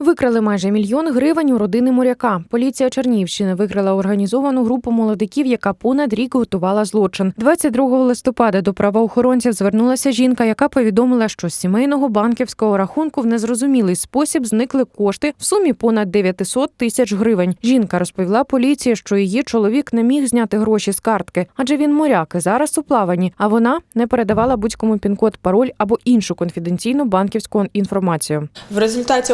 Викрали майже мільйон гривень у родини моряка. Поліція Чернігівщини викрила організовану групу молодиків, яка понад рік готувала злочин. 22 листопада до правоохоронців звернулася жінка, яка повідомила, що з сімейного банківського рахунку в незрозумілий спосіб зникли кошти в сумі понад 900 тисяч гривень. Жінка розповіла поліції, що її чоловік не міг зняти гроші з картки, адже він моряк і зараз у плаванні. А вона не передавала будь-кому пін-код, пароль або іншу конфіденційну банківську інформацію. В результаті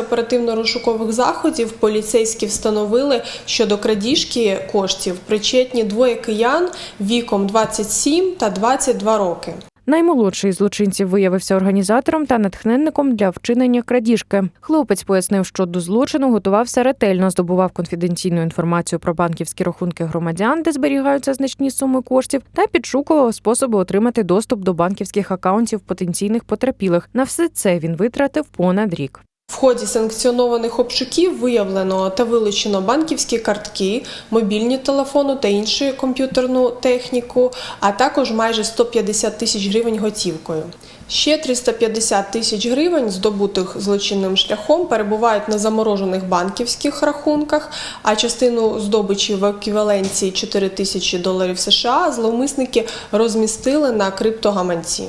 оперативно-розшукових заходів поліцейські встановили, що до крадіжки коштів причетні двоє киян віком 27 та 22 роки. Наймолодший із злочинців виявився організатором та натхненником для вчинення крадіжки. Хлопець пояснив, що до злочину готувався ретельно, здобував конфіденційну інформацію про банківські рахунки громадян, де зберігаються значні суми коштів, та підшукував способи отримати доступ до банківських акаунтів потенційних потерпілих. На все це він витратив понад рік. В ході санкціонованих обшуків виявлено та вилучено банківські картки, мобільні телефони та іншу комп'ютерну техніку, а також майже 150 тисяч гривень готівкою. Ще 350 тисяч гривень, здобутих злочинним шляхом, перебувають на заморожених банківських рахунках, а частину здобичі в еквіваленції 4 тисячі доларів США зловмисники розмістили на криптогаманці.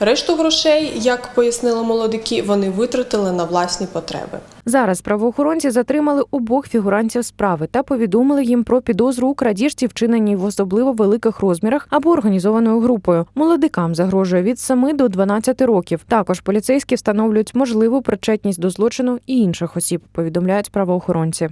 Решту грошей, як пояснили молодики, вони витратили на власні потреби. Зараз правоохоронці затримали обох фігурантів справи та повідомили їм про підозру у крадіжці, вчиненій в особливо великих розмірах або організованою групою. Молодикам загрожує від 7 до 12 років. Також поліцейські встановлюють можливу причетність до злочину і інших осіб. Повідомляють правоохоронці.